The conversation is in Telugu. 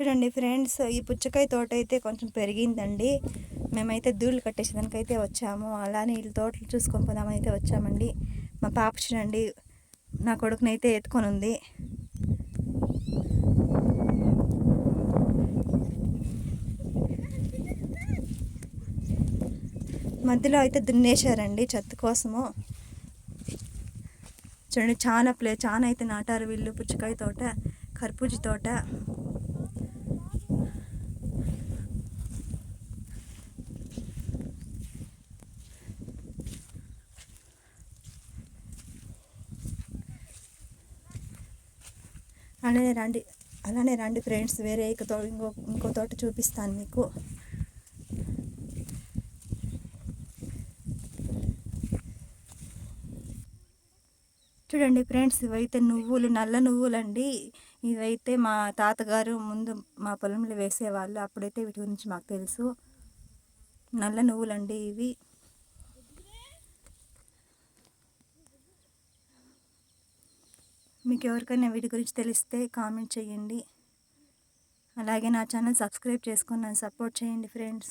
చూడండి ఫ్రెండ్స్ ఈ పుచ్చకాయ తోట అయితే కొంచెం పెరిగిందండి. మేమైతే ధూళి కట్టేసేదానికైతే వచ్చాము. అలానే వీళ్ళ తోటలు చూసుకొని పోదామని అయితే వచ్చామండి. మా పాప చూడండి నా కొడుకునైతే ఎత్తుకొని ఉంది మధ్యలో అయితే దున్నేశారండి చెత్త కోసము. చూడండి చాలా ప్లే చాలా అయితే నాటారు వీళ్ళు పుచ్చకాయ తోట కర్బూజ తోట. అలానే రండి అలానే రండి ఫ్రెండ్స్. వేరే ఇంకో ఇంకో ఇంకో తోట చూపిస్తాను మీకు. చూడండి ఫ్రెండ్స్ ఇవైతే నువ్వులు నల్ల నువ్వులండి. ఇవైతే మా తాతగారు ముందు మా పొలంలో వేసేవాళ్ళు. అప్పుడైతే వీటి గురించి మాకు తెలుసు. నల్ల నువ్వులండి ఇవి. మీకు ఎవరికైనా వీటి గురించి తెలిస్తే కామెంట్ చేయండి. అలాగే నా ఛానల్ సబ్స్క్రైబ్ చేసుకున్నాను నన్ను సపోర్ట్ చేయండి ఫ్రెండ్స్.